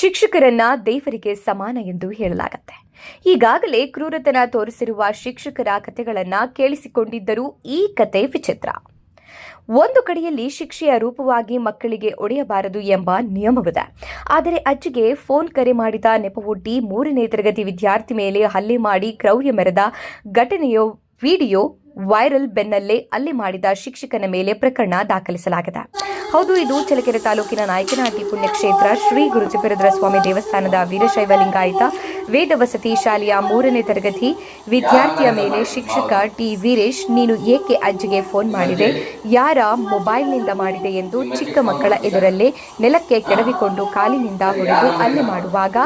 ಶಿಕ್ಷಕರನ್ನ ದೇವರಿಗೆ ಸಮಾನ ಎಂದು ಹೇಳಲಾಗುತ್ತೆ. ಈಗಾಗಲೇ ಕ್ರೂರತನ ತೋರಿಸಿರುವ ಶಿಕ್ಷಕರ ಕಥೆಗಳನ್ನ ಕೇಳಿಸಿಕೊಂಡಿದ್ದರೂ ಈ ಕತೆ ವಿಚಿತ್ರ. ಒಂದು ಕಡೆಯಲ್ಲಿ ಶಿಕ್ಷೆಯ ರೂಪವಾಗಿ ಮಕ್ಕಳಿಗೆ ಒಡೆಯಬಾರದು ಎಂಬ ನಿಯಮವಿದೆ. ಆದರೆ ಅಜ್ಜಿಗೆ ಫೋನ್ ಕರೆ ಮಾಡಿದ ನೆಪವೊಡ್ಡಿ ಮೂರನೇ ತರಗತಿ ವಿದ್ಯಾರ್ಥಿ ಮೇಲೆ ಹಲ್ಲೆ ಮಾಡಿ ಕ್ರೌರ್ಯ ಮೆರೆದ ಘಟನೆಯ, ವಿಡಿಯೋ ವೈರಲ್ ಬೆನ್ನಲ್ಲೇ ಅಲ್ಲಿ ಮಾಡಿದ ಶಿಕ್ಷಕನ ಮೇಲೆ ಪ್ರಕರಣ ದಾಖಲಿಸಲಾಗಿದೆ. ಹೌದು, ಇದು ಚಳ್ಳಕೆರೆ ತಾಲೂಕಿನ ನಾಯಕನಹಟ್ಟಿ ಪುಣ್ಯಕ್ಷೇತ್ರ ಶ್ರೀ ಗುರು ಸ್ವಾಮಿ ದೇವಸ್ಥಾನದ ವೀರಶೈವ ಲಿಂಗಾಯತ ವೇದ ವಸತಿ ಶಾಲೆಯ ಮೂರನೇ ತರಗತಿ ವಿದ್ಯಾರ್ಥಿಯ ಮೇಲೆ ಶಿಕ್ಷಕ ಟಿ ವೀರೇಶ್, ನೀನು ಏಕೆ ಅಜ್ಜಿಗೆ ಫೋನ್ ಮಾಡಿದೆ? ಯಾರ ಮೊಬೈಲ್ನಿಂದ ಮಾಡಿದೆ ಎಂದು ಚಿಕ್ಕ ಮಕ್ಕಳ ಎದುರಲ್ಲೇ ನೆಲಕ್ಕೆ ಕೆಡವಿಕೊಂಡು ಕಾಲಿನಿಂದ ಹೊಡೆದು ಅಲ್ಲಿ ಮಾಡುವಾಗ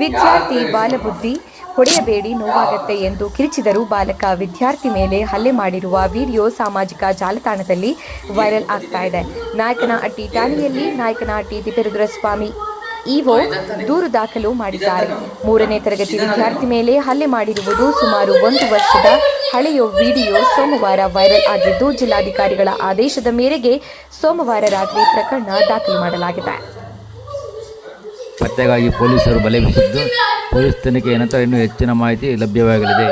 ವಿದ್ಯಾರ್ಥಿ ಬಾಲಬುದ್ಧಿ ಹೊಡೆಯಬೇಡಿ, ನೋವಾಗತ್ತೆ ಎಂದು ಕಿರಿಚಿದರು ಬಾಲಕ ವಿದ್ಯಾರ್ಥಿ ಮೇಲೆ ಹಲ್ಲೆ ಮಾಡಿರುವ ವಿಡಿಯೋ ಸಾಮಾಜಿಕ ಜಾಲತಾಣದಲ್ಲಿ ವೈರಲ್ ಆಗ್ತಾ ಇದೆ. ನಾಯಕನಹಟ್ಟಿ ಠಾಣೆಯಲ್ಲಿ ನಾಯಕನಹಟ್ಟಿ ತಿಪ್ಪೇರುದ್ರ ಸ್ವಾಮಿ ಇಒ ದೂರು ದಾಖಲು ಮಾಡಿದ್ದಾರೆ. ಮೂರನೇ ತರಗತಿ ವಿದ್ಯಾರ್ಥಿ ಮೇಲೆ ಹಲ್ಲೆ ಮಾಡಿರುವುದು ಸುಮಾರು ಒಂದು ವರ್ಷದ ಹಳೆಯ ವಿಡಿಯೋ ಸೋಮವಾರ ವೈರಲ್ ಆಗಿದ್ದು, ಜಿಲ್ಲಾಧಿಕಾರಿಗಳ ಆದೇಶದ ಮೇರೆಗೆ ಸೋಮವಾರ ರಾತ್ರಿ ಪ್ರಕರಣ ದಾಖಲು ಮಾಡಲಾಗಿದೆ. ಪತ್ತೆಗಾಗಿ ಪೊಲೀಸರು ಬಲೆ ಬೀಸಿದ್ದು. ಪೊಲೀಸ್ ತನಿಖೆಯ ನಂತರ ಇನ್ನೂ ಹೆಚ್ಚಿನ ಮಾಹಿತಿ ಲಭ್ಯವಾಗಲಿದೆ.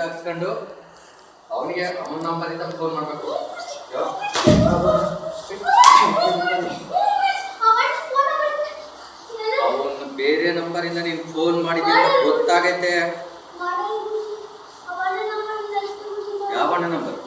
ಹಾಕ್ಸ್ಕೊಂಡು ಅವನಿಗೆ ಅವನ ನಂಬರಿಂದ ಫೋನ್ ಮಾಡಬೇಕು ಅವನು ಬೇರೆ ನಂಬರಿಂದ ನೀನು ಫೋನ್ ಮಾಡಿದ್ದೀನಿ ಗೊತ್ತಾಗೈತೆ. ಯಾವ ನಂಬರ್?